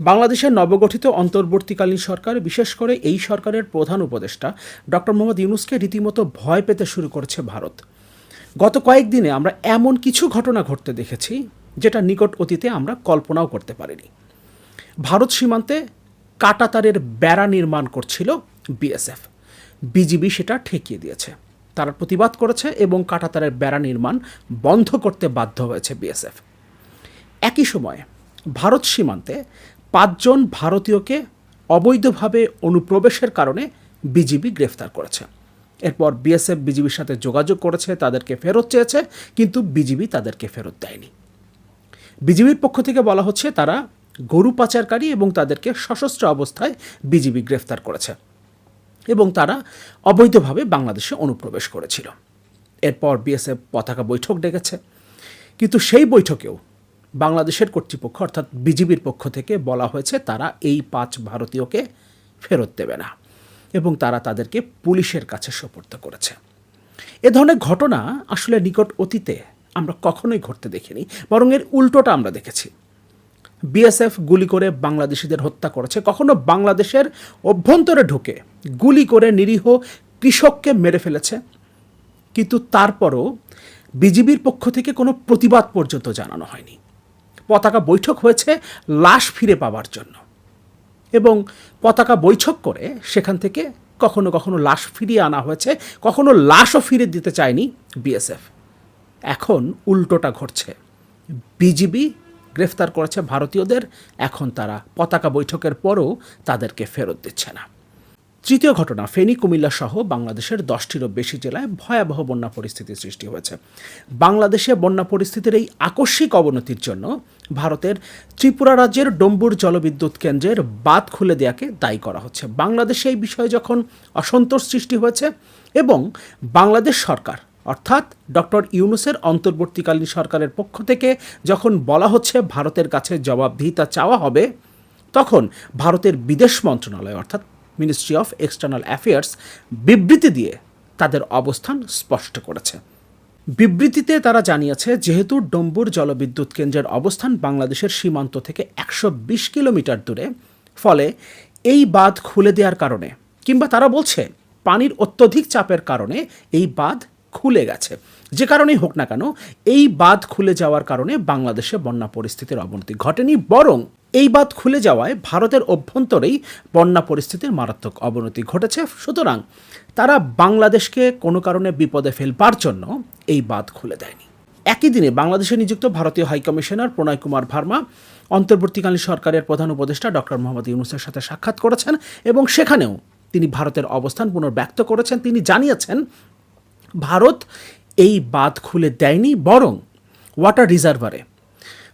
বাংলাদেশের নবগঠিত অন্তর্বর্তীকালীন সরকার, বিশেষ করে এই সরকারের প্রধান উপদেষ্টা ডক্টর মোহাম্মদ ইউনুসকে রীতিমতো ভয় পেতে শুরু করেছে ভারত। গত কয়েকদিনে আমরা এমন কিছু ঘটনা ঘটতে দেখেছি, যেটা নিকট অতীতে আমরা কল্পনাও করতে পারিনি। ভারত সীমান্তে কাটাতারের বেড়া নির্মাণ করছিল বিএসএফ। বিজিবি সেটা ঠেকিয়ে দিয়েছে। তারা প্রতিবাদ করেছে এবং কাটাতারের বেড়া নির্মাণ বন্ধ করতে বাধ্য হয়েছে বিএসএফ। একই সময়ে ভারত সীমান্তে পাঁচজন ভারতীয়কে অবৈধভাবে অনুপ্রবেশের কারণে বিজিবি গ্রেফতার করেছে। এরপর বিএসএফ বিজিবির সাথে যোগাযোগ করেছে, তাদেরকে ফেরত চেয়েছে, কিন্তু বিজিবি তাদেরকে ফেরত দেয়নি। বিজিবির পক্ষ থেকে বলা হচ্ছে, তারা গরু পাচারকারী এবং তাদেরকে সশস্ত্র অবস্থায় বিজিবি গ্রেফতার করেছে এবং তারা অবৈধভাবে বাংলাদেশে অনুপ্রবেশ করেছিল। এরপর বিএসএফ পতাকা বৈঠক ডেকেছে। কিন্তু সেই বৈঠকেও বাংলাদেশের কর্তৃপক্ষ, অর্থাৎ বিজিবির পক্ষ থেকে বলা হয়েছে তারা এই পাঁচ ভারতীয়কে ফেরত দেবে না এবং তারা তাদেরকে পুলিশের কাছে সোপর্দ করেছে। এ ধরনের ঘটনা আসলে নিকট অতীতে আমরা কখনোই ঘটতে দেখিনি, বরং এর উল্টোটা আমরা দেখেছি। বিএসএফ গুলি করে বাংলাদেশিদের হত্যা করেছে। কখনো বাংলাদেশের অভ্যন্তরে ঢুকে গুলি করে নিরীহ কৃষককে মেরে ফেলেছে। কিন্তু তারপরও বিজিবির পক্ষ থেকে কোনো প্রতিবাদ পর্যন্ত জানানো হয়নি। পতাকা বৈঠক হয়েছে লাশ ফিরে পাওয়ার জন্য। এবং পতাকা বৈঠক করে সেখান থেকে কখনো কখনো লাশ ফিরিয়ে আনা হয়েছে, কখনো লাশও ফিরে দিতে চায়নি বিএসএফ। এখন উল্টোটা ঘটছে। বিজিবি গ্রেফতার করেছে ভারতীয়দের, এখন তারা পতাকা বৈঠকের পরও তাদেরকে ফেরত দিচ্ছে না। তৃতীয় ঘটনা, ফেনী, কুমিল্লা সহ বাংলাদেশের দশটিরও বেশি জেলায় ভয়াবহ বন্যা পরিস্থিতির সৃষ্টি হয়েছে। বাংলাদেশে বন্যা পরিস্থিতির এই আকস্মিক অবনতির জন্য ভারতের ত্রিপুরা রাজ্যের ডম্বুর জলবিদ্যুৎ কেন্দ্রের বাঁধ খুলে দেওয়াকে দায়ী করা হচ্ছে। বাংলাদেশে এই বিষয়ে যখন অসন্তোষ সৃষ্টি হয়েছে এবং বাংলাদেশ সরকার, অর্থাৎ ডক্টর ইউনুসের অন্তর্বর্তীকালীন সরকারের পক্ষ থেকে যখন বলা হচ্ছে ভারতের কাছে জবাবদিহিতা চাওয়া হবে, তখন ভারতের বিদেশ মন্ত্রণালয়, অর্থাৎ মিনিস্ট্রি অফ এক্সটার্নাল অ্যাফেয়ার্স বিবৃতি দিয়ে তাদের অবস্থান স্পষ্ট করেছে। বিবৃতিতে তারা জানিয়েছে, যেহেতু ডম্বুর জলবিদ্যুৎ কেন্দ্রের অবস্থান বাংলাদেশের সীমান্ত থেকে একশো বিশ কিলোমিটার দূরে, ফলে এই বাঁধ খুলে দেওয়ার কারণে, কিংবা তারা বলছে, পানির অত্যধিক চাপের কারণে এই বাঁধ খুলে গেছে। যে কারণেই হোক না কেন, এই বাঁধ খুলে যাওয়ার কারণে বাংলাদেশে বন্যা পরিস্থিতির অবনতি ঘটেনি, বরং এই বাঁধ খুলে যাওয়ায় ভারতের অভ্যন্তরেই বন্যা পরিস্থিতির মারাত্মক অবনতি ঘটেছে। সুতরাং তারা বাংলাদেশকে কোনো কারণে বিপদে ফেলবার জন্য এই বাঁধ খুলে দেয়নি। একই দিনে বাংলাদেশে নিযুক্ত ভারতীয় হাইকমিশনার প্রণয় কুমার ভার্মা, অন্তর্বর্তীকালীন সরকারের প্রধান উপদেষ্টা ডক্টর মোহাম্মদ ইউনুসের সাথে সাক্ষাৎ করেছেন এবং সেখানেও তিনি ভারতের অবস্থান পুনর্ব্যক্ত করেছেন। তিনি জানিয়েছেন, ভারত এই বাঁধ খুলে দেয়নি, বরং ওয়াটার রিজার্ভারে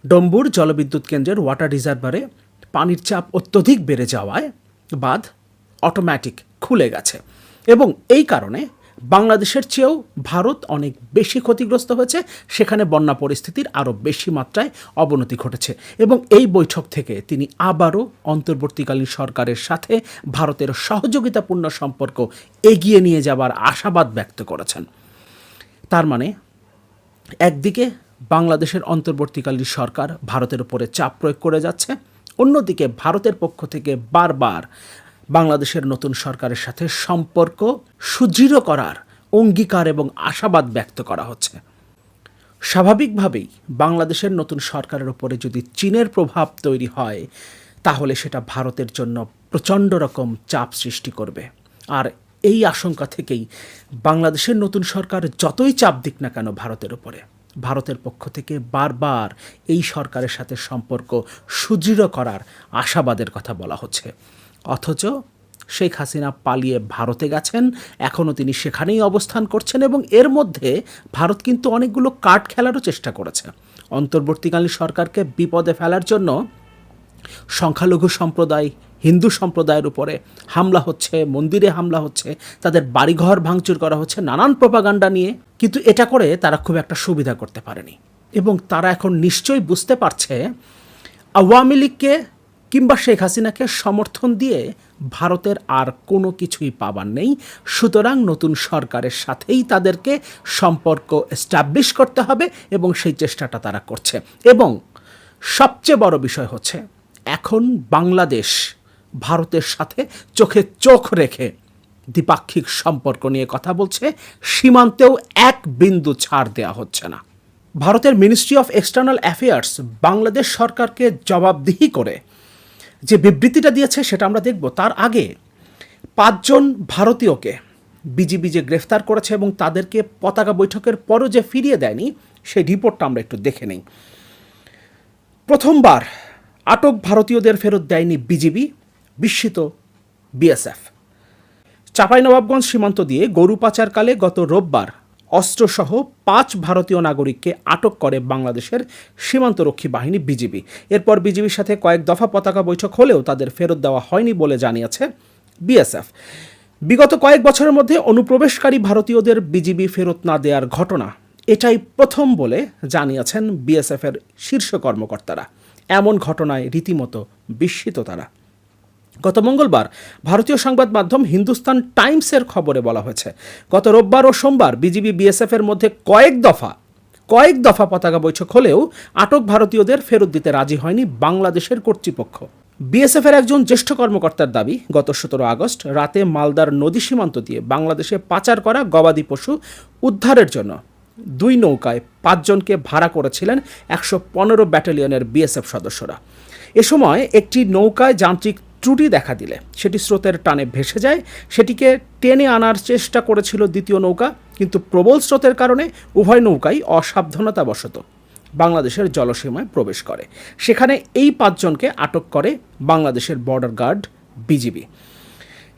ডম্বুর জলবিদ্যুৎ কেন্দ্রের ওয়াটার রিজার্ভারে পানির চাপ অত্যধিক বেড়ে যাওয়ায় বাঁধ অটোমেটিক খুলে গেছে। এবং এই কারণে বাংলাদেশের চেয়েও ভারত অনেক বেশি ক্ষতিগ্রস্ত হয়েছে। সেখানে বন্যা পরিস্থিতির আরও বেশি মাত্রায় অবনতি ঘটেছে। এবং এই বৈঠক থেকে তিনি আবারও অন্তর্বর্তীকালীন সরকারের সাথে ভারতের সহযোগিতাপূর্ণ সম্পর্ক এগিয়ে নিয়ে যাবার আশাবাদ ব্যক্ত করেছেন। তার মানে একদিকে বাংলাদেশের অন্তর্বর্তীকালীন সরকার ভারতের উপরে চাপ প্রয়োগ করে যাচ্ছে। অন্যদিকে ভারতের পক্ষ থেকে বারবার বাংলাদেশের নতুন সরকারের সাথে সম্পর্ক সুদৃঢ় করার অঙ্গীকার এবং আশাবাদ ব্যক্ত করা হচ্ছে। স্বাভাবিকভাবেই বাংলাদেশের নতুন সরকারের উপরে যদি চীনের প্রভাব তৈরি হয়, তাহলে সেটা ভারতের জন্য প্রচণ্ড রকম চাপ সৃষ্টি করবে। আর এই আশঙ্কা থেকেই বাংলাদেশের নতুন সরকার যতই চাপ দিক না কেন ভারতের উপরে। ভারতের পক্ষ থেকে বারবার এই সরকারের সাথে সম্পর্ক সুদৃঢ় করার আশাবাদের কথা বলা হচ্ছে। অথচ শেখ হাসিনা পালিয়ে ভারতে গেছেন, এখনও তিনি সেখানেই অবস্থান করছেন এবং এর মধ্যে ভারত কিন্তু অনেকগুলো কার্ড খেলারও চেষ্টা করেছে। অন্তর্বর্তীকালীন সরকারকে বিপদে ফেলার জন্য সংখ্যালঘু সম্প্রদায় হিন্দু সম্প্রদায়ের উপরে হামলা হচ্ছে, মন্দিরে হামলা হচ্ছে, তাদের বাড়িঘর ভাঙচুর করা হচ্ছে, নানান প্রপাগান্ডা নিয়ে। কিন্তু এটা করে তারা খুব একটা সুবিধা করতে পারেনি। এবং তারা এখন নিশ্চয়ই বুঝতে পারছে, আওয়ামী লীগকে কিংবা শেখ হাসিনাকে সমর্থন দিয়ে ভারতের আর কোনো কিছুই পাবার নেই। সুতরাং নতুন সরকারের সাথেই তাদেরকে সম্পর্ক এস্টাবলিশ করতে হবে এবং সেই চেষ্টাটা তারা করছে। এবং সবচেয়ে বড় বিষয় হচ্ছে, এখন বাংলাদেশ ভারতের সাথে চোখে চোখ রেখে দ্বিপাক্ষিক সম্পর্ক নিয়ে কথা বলছে, সীমান্তেও এক বিন্দু ছাড় দেওয়া হচ্ছে না। ভারতের ministry of external affairs Bangladesh সরকারকে জবাবদিহি করে যে বিবৃতিটা দিয়েছে সেটা আমরা দেখব। তার আগে পাঁচজন ভারতীয়কে বিজিবি যে গ্রেফতার করেছে এবং তাদেরকে পতাকা বৈঠকের পরও যে ফিরিয়ে দেয়নি, সেই রিপোর্টটা আমরা একটু দেখে নেই। প্রথমবার আটক ভারতীয়দের ফেরত দেয়নি বিজিবি। বিস্মিত বিএসএফ। চাঁপাইনবাবগঞ্জ সীমান্ত দিয়ে গরু পাচারকালে গত রোববার অস্ত্রসহ পাঁচ ভারতীয় নাগরিককে আটক করে বাংলাদেশের সীমান্তরক্ষী বাহিনী বিজিবি। এরপর বিজিবির সাথে কয়েক দফা পতাকা বৈঠক হলেও তাদের ফেরত দেওয়া হয়নি বলে জানিয়েছে বিএসএফ। বিগত কয়েক বছরের মধ্যে অনুপ্রবেশকারী ভারতীয়দের বিজিবি ফেরত না দেওয়ার ঘটনা, এটাই প্রথম বলে জানিয়েছেন বিএসএফের শীর্ষ কর্মকর্তারা। এমন ঘটনায় রীতিমতো বিস্মিত তারা। গত মঙ্গলবার ভারতীয় সংবাদ মাধ্যম হিন্দুস্তান টাইমসের খবরে বলা হয়েছে, গত রোববার ও সোমবার বিজিবি বিএসএফ এর মধ্যে কয়েক দফা কয়েক দফা পতাকা বৈঠক হলেও আটক ভারতীয়দের ফেরত দিতে রাজি হয়নি বাংলাদেশের কর্তৃপক্ষ। বিএসএফ এর একজন জ্যেষ্ঠ কর্মকর্তার দাবি, গত সতেরো আগস্ট রাতে মালদার নদী সীমান্ত দিয়ে বাংলাদেশে পাচার করা গবাদি পশু উদ্ধারের জন্য দুই নৌকায় পাঁচজনকে ভাড়া করেছিলেন একশো পনেরো ব্যাটালিয়নের বিএসএফ সদস্যরা। এ সময় একটি নৌকায় যান্ত্রিক ত্রুটি দেখা দিলে। সেটি স্রোতের টানে ভেসে যায়। সেটিকে টেনে আনার চেষ্টা করেছিল দ্বিতীয় নৌকা, কিন্তু প্রবল স্রোতের কারণে উভয় নৌকাই অসাবধানতাবশত বাংলাদেশের জলসীমায় প্রবেশ করে। সেখানে এই পাঁচজনকে আটক করে বাংলাদেশের বর্ডার গার্ড, বিজিবি।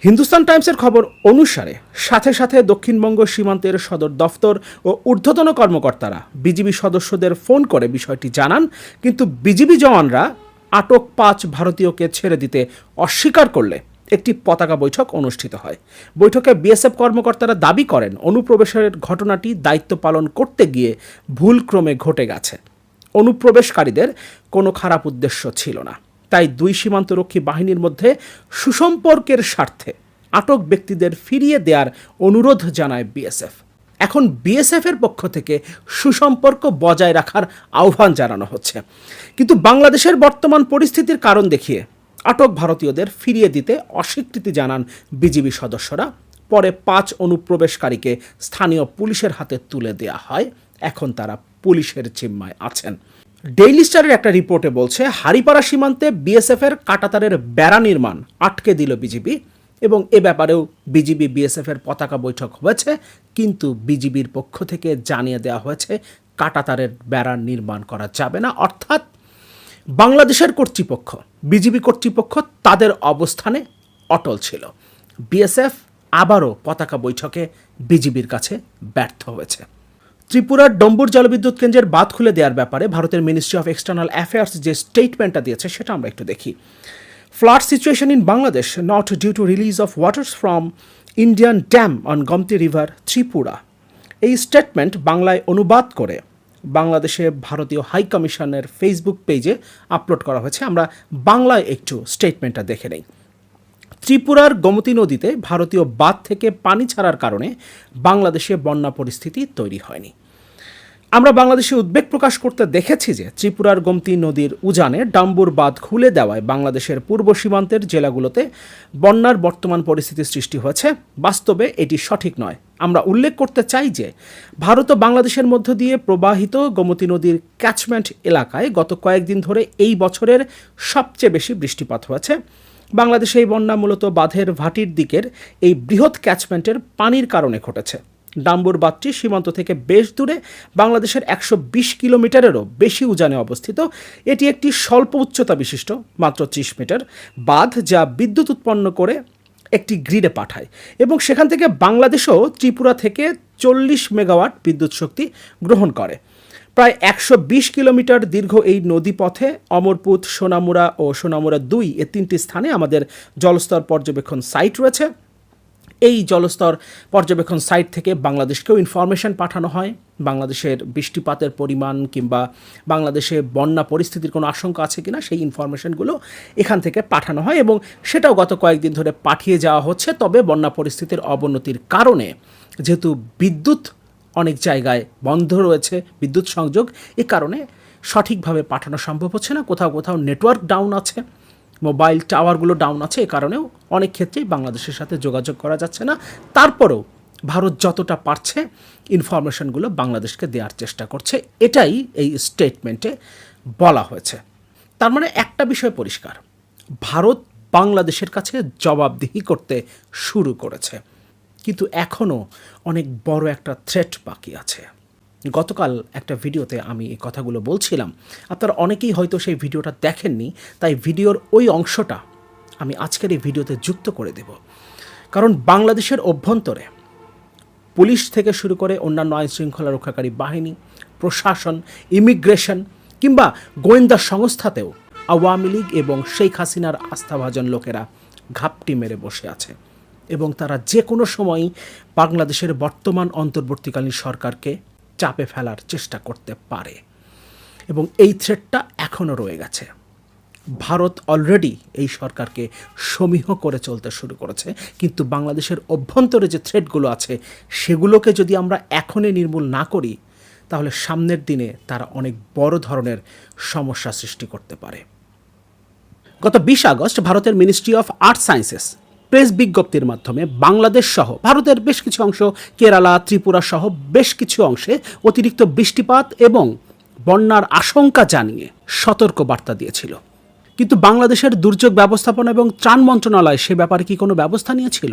হিন্দুস্তান টাইমসের খবর অনুসারে সাথে সাথে দক্ষিণবঙ্গ সীমান্তের সদর দফতর ও ঊর্ধ্বতন কর্মকর্তারা বিজিবি সদস্যদের ফোন করে বিষয়টি জানান, কিন্তু বিজিবি জওয়ানরা আটক পাঁচ ভারতীয়কে ছেড়ে দিতে অস্বীকার করলে একটি পতাকা বৈঠক অনুষ্ঠিত হয়। বৈঠকে বিএসএফ কর্মকর্তারা দাবি করেন, অনুপ্রবেশের ঘটনাটি দায়িত্ব পালন করতে গিয়ে ভুলক্রমে ঘটে গেছে। অনুপ্রবেশকারীদের কোনো খারাপ উদ্দেশ্য ছিল না। তাই দুই সীমান্তরক্ষী বাহিনীর মধ্যে সুসম্পর্কের স্বার্থে আটক ব্যক্তিদের ফিরিয়ে দেওয়ার অনুরোধ জানায় বিএসএফ। এখন বিএসএফ এর পক্ষ থেকে সুসম্পর্ক বজায় রাখার আহ্বান জানানো হচ্ছে। কিন্তু বাংলাদেশের বর্তমান পরিস্থিতির কারণ দেখিয়ে আটক ভারতীয়দের ফিরিয়ে দিতে অস্বীকৃতি জানান বিজিবি সদস্যরা। পরে পাঁচ অনুপ্রবেশকারীকে স্থানীয় পুলিশের হাতে তুলে দেয়া হয়। এখন তারা পুলিশের জিম্মায় আছেন। ডেইলি স্টারের একটা রিপোর্টে বলছে, হারিপাড়া সীমান্তে বিএসএফ এর কাটাতারের বেড়া নির্মাণ আটকে দিল বিজিবি। এবং এ ব্যাপারেও বিজিবি, বিএসএফ এর পতাকা বৈঠক হয়েছে, কিন্তু বিজিবির পক্ষ থেকে জানিয়ে দেওয়া হয়েছে, কাটাতারের বেড়া নির্মাণ করা যাবে না। অর্থাৎ বাংলাদেশের কর্তৃপক্ষ, বিজিবি কর্তৃপক্ষ তাদের অবস্থানে অটল ছিল। বিএসএফ আবারও পতাকা বৈঠকে বিজিবির কাছে ব্যর্থ হয়েছে। ত্রিপুরার ডম্বুর জলবিদ্যুৎ কেন্দ্রের বাদ খুলে দেওয়ার ব্যাপারে ভারতের মিনিস্ট্রি অফ এক্সটার্নাল অ্যাফেয়ার্স যে স্টেটমেন্টটা দিয়েছে, সেটা আমরা একটু দেখি। Flood situation in Bangladesh not due to release of waters from Indian dam on Gumti river Tripura এই স্টেটমেন্ট বাংলায় অনুবাদ করে বাংলাদেশে ভারতীয় হাই কমিশনের ফেসবুক পেজে আপলোড করা হয়েছে। আমরা বাংলায় একটু স্টেটমেন্টটা দেখে নেই। ত্রিপুরার গোমতী নদীতে ভারতীয় বাঁধ থেকে পানি ছাড়ার কারণে বাংলাদেশে বন্যা পরিস্থিতি তৈরি হয়নি। আমরা বাংলাদেশে উদ্বেগ প্রকাশ করতে দেখেছি যে ত্রিপুরার গোমতী নদীর উজানে ডাম্বুর বাঁধ খুলে দেওয়ায় বাংলাদেশের পূর্ব সীমান্তের জেলাগুলোতে বন্যার বর্তমান পরিস্থিতি সৃষ্টি হয়েছে। বাস্তবে এটি সঠিক নয়। আমরা উল্লেখ করতে চাই যে ভারত ও বাংলাদেশের মধ্য দিয়ে প্রবাহিত গোমতী নদীর ক্যাচমেন্ট এলাকায় গত কয়েকদিন ধরে এই বছরের সবচেয়ে বেশি বৃষ্টিপাত হয়েছে। বাংলাদেশে এই বন্যা মূলত বাঁধের ভাটির দিকের এই বৃহৎ ক্যাচমেন্টের পানির কারণে ঘটেছে। ডাম্বুর বাঁধটি সীমান্ত থেকে বেশ দূরে বাংলাদেশের একশো বিশ কিলোমিটারেরও বেশি উজানে অবস্থিত। এটি একটি স্বল্প উচ্চতা বিশিষ্ট, মাত্র ত্রিশ মিটার, বাঁধ যা বিদ্যুৎ উৎপন্ন করে একটি গ্রিডে পাঠায় এবং সেখান থেকে বাংলাদেশও ত্রিপুরা থেকে চল্লিশ মেগাওয়াট বিদ্যুৎ শক্তি গ্রহণ করে। প্রায় একশো বিশ কিলোমিটার দীর্ঘ এই নদীপথে অমরপুত সোনামুড়া ও সোনামুড়া দুই, এ তিনটি স্থানে আমাদের জলস্তর পর্যবেক্ষণ সাইট রয়েছে। এই জলস্তর পর্যবেক্ষণ সাইট থেকে বাংলাদেশকেও ইনফরমেশন পাঠানো হয়। বাংলাদেশের বৃষ্টিপাতের পরিমাণ কিংবা বাংলাদেশে বন্যা পরিস্থিতির কোনো আশঙ্কা আছে কিনা সেই ইনফরমেশনগুলো এখান থেকে পাঠানো হয় এবং সেটাও গত কয়েকদিন ধরে পাঠিয়ে যাওয়া হচ্ছে। তবে বন্যা পরিস্থিতির অবনতির কারণে যেহেতু বিদ্যুৎ অনেক জায়গায় বন্ধ রয়েছে, বিদ্যুৎ সংযোগ, এ কারণে সঠিকভাবে পাঠানো সম্ভব হচ্ছে না। কোথাও কোথাও নেটওয়ার্ক ডাউন আছে, মোবাইল টাওয়ারগুলো ডাউন আছে, এ কারণেও অনেক ক্ষেত্রেই বাংলাদেশের সাথে যোগাযোগ করা যাচ্ছে না। তারপরেও ভারত যতটা পারছে ইনফরমেশনগুলো বাংলাদেশকে দেওয়ার চেষ্টা করছে। এটাই এই স্টেটমেন্টে বলা হয়েছে। তার মানে একটা বিষয় পরিষ্কার, ভারত বাংলাদেশের কাছে জবাবদিহি করতে শুরু করেছে, কিন্তু এখনও অনেক বড় একটা থ্রেট বাকি আছে। গতকাল একটা ভিডিওতে আমি এই কথাগুলো বলছিলাম। আপনারা অনেকেই হয়তো সেই ভিডিওটা দেখেননি, তাই ভিডিওর ওই অংশটা আমি আজকের এই ভিডিওতে যুক্ত করে দেব। কারণ বাংলাদেশের অভ্যন্তরে পুলিশ থেকে শুরু করে অন্যান্য আইন শৃঙ্খলা রক্ষাকারী বাহিনী, প্রশাসন, ইমিগ্রেশন কিংবা গোয়েন্দা সংস্থাতেও আওয়ামী লীগ এবং শেখ হাসিনার আস্থাভাজন লোকেরা ঘাপটি মেরে বসে আছে এবং তারা যে কোনো সময়ই বাংলাদেশের বর্তমান অন্তর্বর্তীকালীন সরকারকে চাপে ফেলার চেষ্টা করতে পারে এবং এই থ্রেটটা এখনও রয়ে গেছে। ভারত অলরেডি এই সরকারকে সমীহ করে চলতে শুরু করেছে। কিন্তু বাংলাদেশের অভ্যন্তরে যে থ্রেটগুলো আছে, সেগুলোকে যদি আমরা এখনই নির্মূল না করি, তাহলে সামনের দিনে তারা অনেক বড় ধরনের সমস্যা সৃষ্টি করতে পারে। গত বিশ আগস্ট ভারতের ministry of earth sciences press বিজ্ঞপ্তির মাধ্যমে বাংলাদেশ সহ ভারতের বেশ কিছু অংশ, কেরালা, ত্রিপুরা সহ বেশ কিছু অংশে অতিরিক্ত বৃষ্টিপাত এবং বন্যার আশঙ্কা জানিয়ে সতর্ক বার্তা দিয়েছিল। কিন্তু বাংলাদেশের দুর্যোগ ব্যবস্থাপনা এবং ত্রাণ মন্ত্রণালয় সে ব্যাপারে কি কোনো ব্যবস্থা নিয়েছিল?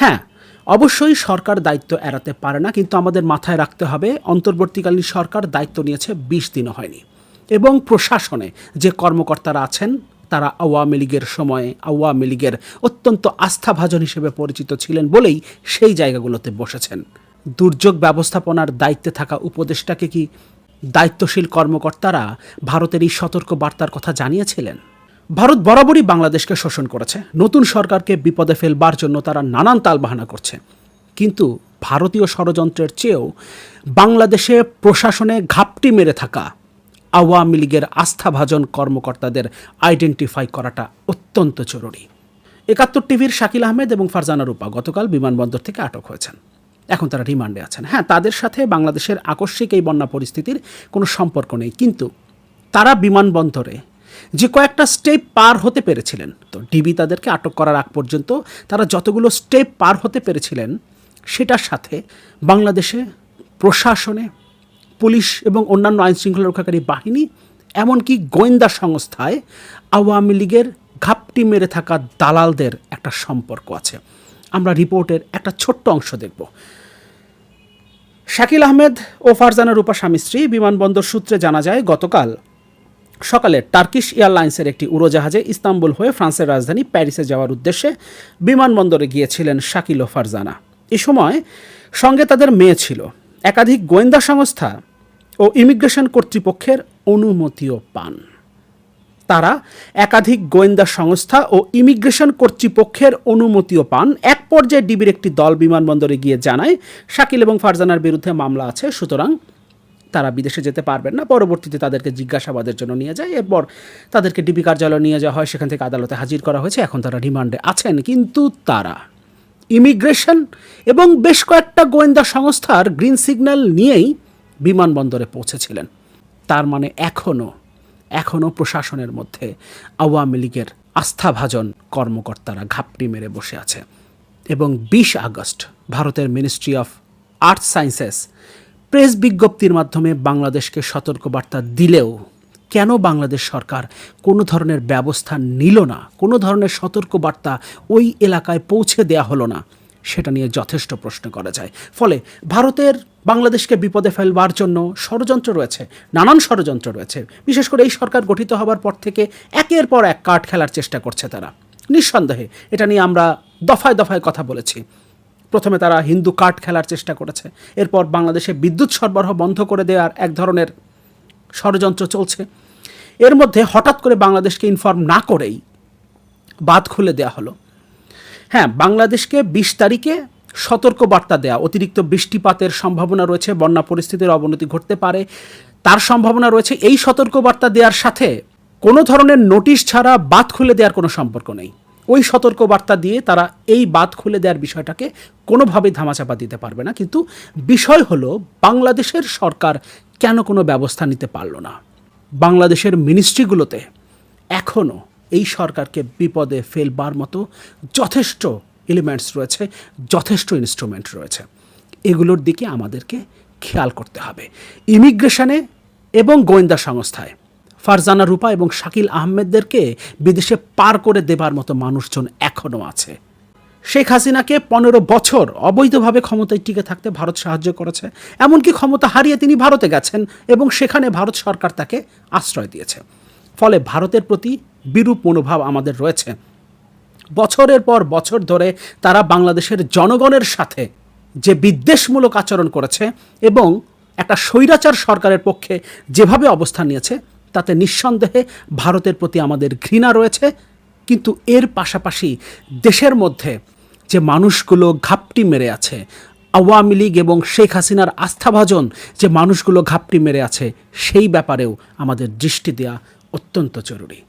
হ্যাঁ অবশ্যই সরকার দায়িত্ব এড়াতে পারে না, কিন্তু আমাদের মাথায় রাখতে হবে, অন্তর্বর্তীকালীন সরকার দায়িত্ব নিয়েছে, বিশ দিনও হয়নি। এবং প্রশাসনে যে কর্মকর্তারা আছেন, তারা আওয়ামী লীগের সময়ে, আওয়ামী লীগের অত্যন্ত আস্থাভাজন হিসেবে পরিচিত ছিলেন বলেই সেই জায়গাগুলোতে বসেছেন। দুর্যোগ ব্যবস্থাপনার দায়িত্বে থাকা উপদেষ্টাকে কি দায়িত্বশীল কর্মকর্তারা ভারতের এই সতর্ক বার্তার কথা জানিয়েছিলেন। ভারত বরাবরই বাংলাদেশকে শোষণ করেছে। নতুন সরকারকে বিপদে ফেলবার জন্য তারা নানান তালবাহানা করছে। কিন্তু ভারতীয় ষড়যন্ত্রের চেয়েও বাংলাদেশে প্রশাসনে ঘাপটি মেরে থাকা আওয়ামী লীগের আস্থাভাজন কর্মকর্তাদের আইডেন্টিফাই করাটা অত্যন্ত জরুরি। একাত্তর টিভির শাকিল আহমেদ এবং ফারজানা রূপা গতকাল বিমানবন্দর থেকে আটক হয়েছেন। এখন তারা রিমান্ডে আছেন। হ্যাঁ তাদের সাথে বাংলাদেশের আকস্মিক এই বন্যা পরিস্থিতির কোনো সম্পর্ক নেই। কিন্তু তারা বিমানবন্দরে যে কয়েকটা স্টেপ পার হতে পেরেছিলেন, তো ডিবি তাদেরকে আটক করার আগ পর্যন্ত তারা যতগুলো স্টেপ পার হতে পেরেছিলেন, সেটার সাথে বাংলাদেশে প্রশাসনে, পুলিশ এবং অন্যান্য আইন শৃঙ্খলা রক্ষাকারী বাহিনী, এমনকি গোয়েন্দা সংস্থায় আওয়ামী লীগের ঘাপটি মেরে থাকা দালালদের একটা সম্পর্ক আছে। আমরা রিপোর্টের একটা ছোট্ট অংশ দেখব। শাকিল আহমেদ ও ফারজানা রূপা স্বামী স্ত্রী বিমানবন্দর সূত্রে জানা যায়, গতকাল সকালে টার্কিশ এয়ারলাইন্সের একটি উড়োজাহাজে ইস্তাম্বুল হয়ে ফ্রান্সের রাজধানী প্যারিসে যাওয়ার উদ্দেশ্যে বিমানবন্দরে গিয়েছিলেন শাকিল ও ফারজানা। এ সময় সঙ্গে তাদের মেয়ে ছিল। একাধিক গোয়েন্দা সংস্থা ও ইমিগ্রেশন কর্তৃপক্ষের অনুমতিও পান। তারা একাধিক গোয়েন্দা সংস্থা ও ইমিগ্রেশন কর্তৃপক্ষের অনুমতিও পান। এক পর্যায়ে ডিবির একটি দল বিমানবন্দরে গিয়ে জানায়, শাকিল এবং ফারজানার বিরুদ্ধে মামলা আছে, সুতরাং তারা বিদেশে যেতে পারবেন না। পরবর্তীতে তাদেরকে জিজ্ঞাসাবাদের জন্য নিয়ে যায়। এরপর তাদেরকে ডিবি কার্যালয়ে নিয়ে যাওয়া হয়। সেখান থেকে আদালতে হাজির করা হয়েছে। এখন তারা রিমান্ডে আছেন। কিন্তু তারা ইমিগ্রেশন এবং বেশ কয়েকটা গোয়েন্দা সংস্থার গ্রিন সিগন্যাল নিয়েই বিমানবন্দরে পৌঁছেছিলেন। তার মানে এখনও এখনও প্রশাসনের মধ্যে। আওয়ামী লীগের আস্থাভাজন কর্মকর্তারা ঘাপটি মেরে বসে আছে। এবং বিশ আগস্ট ভারতের ministry of earth sciences press বিজ্ঞপ্তির মাধ্যমে বাংলাদেশকে সতর্কবার্তা দিলেও কেন বাংলাদেশ সরকার কোনো ধরনের ব্যবস্থা নিল না, কোনো ধরনের সতর্কবার্তা ওই এলাকায় পৌঁছে দেয়া হলো না? সেটা নিয়ে যথেষ্ট প্রশ্ন করা যায়। ফলে ভারতের বাংলাদেশকে বিপদে ফেলবার জন্য ষড়যন্ত্র রয়েছে, নানান ষড়যন্ত্র রয়েছে। বিশেষ করে এই সরকার গঠিত হবার পর থেকে একের পর এক কাঠ খেলার চেষ্টা করছে তারা। নিঃসন্দেহে এটা নিয়ে আমরা দফায় দফায় কথা বলেছি। প্রথমে তারা হিন্দু কার্ড খেলার চেষ্টা করেছে। এরপর বাংলাদেশে বিদ্যুৎ সরবরাহ বন্ধ করে দেওয়ার এক ধরনের ষড়যন্ত্র চলছে। এর মধ্যে হঠাৎ করে বাংলাদেশকে ইনফর্ম না করেই বাদ খুলে দেওয়া হলো। হ্যাঁ বাংলাদেশকে বিশ তারিখে সতর্ক বার্তা দেয়া, অতিরিক্ত বৃষ্টিপাতের সম্ভাবনা রয়েছে, বন্যা পরিস্থিতির অবনতি ঘটতে পারে, তার সম্ভাবনা রয়েছে, এই সতর্ক বার্তা দেওয়ার সাথে কোনো ধরনের নোটিশ ছাড়া বাদ খুলে দেওয়ার কোনো সম্পর্ক নেই। ওই সতর্ক বার্তা দিয়ে তারা এই বাদ খুলে দেওয়ার বিষয়টাকে কোনোভাবেই ধামাচাপা দিতে পারবে না। কিন্তু বিষয় হলো, বাংলাদেশের সরকার কেন কোনো ব্যবস্থা নিতে পারল না? বাংলাদেশের মিনিস্ট্রিগুলোতে এখনও এই সরকারকে বিপদে ফেলবার মতো যথেষ্ট এলিমেন্টস রয়েছে, যথেষ্ট ইনস্ট্রুমেন্ট রয়েছে। এগুলোর দিকে আমাদেরকে খেয়াল করতে হবে। ইমিগ্রেশনে এবং গোয়েন্দা সংস্থায়, ফারজানা রূপা এবং শাকিল আহমেদদেরকে বিদেশে পার করে দেবার মতো মানুষজন এখনও আছে। শেখ হাসিনাকে পনেরো বছর অবৈধভাবে ক্ষমতায় টিকে থাকতে ভারত সাহায্য করেছে, এমনকি ক্ষমতা হারিয়ে তিনি ভারতে গেছেন এবং সেখানে ভারত সরকার তাকে আশ্রয় দিয়েছে। ফলে ভারতের প্রতি বিরূপ মনোভাব আমাদের রয়েছে। বছরের পর বছর ধরে তারা বাংলাদেশের জনগণের সাথে যে বিদ্বেষমূলক আচরণ করেছে এবং একটা স্বৈরাচার সরকারের পক্ষে যেভাবে অবস্থান নিয়েছে, তাতে নিঃসন্দেহে ভারতের প্রতি আমাদের ঘৃণা রয়েছে। কিন্তু এর পাশাপাশি দেশের মধ্যে যে মানুষগুলো ঘাপটি মেরে আছে, আওয়ামী লীগ এবং শেখ হাসিনার আস্থাভাজন যে মানুষগুলো ঘাপটি মেরে আছে, সেই ব্যাপারেও আমাদের দৃষ্টি দেওয়া অত্যন্ত জরুরি।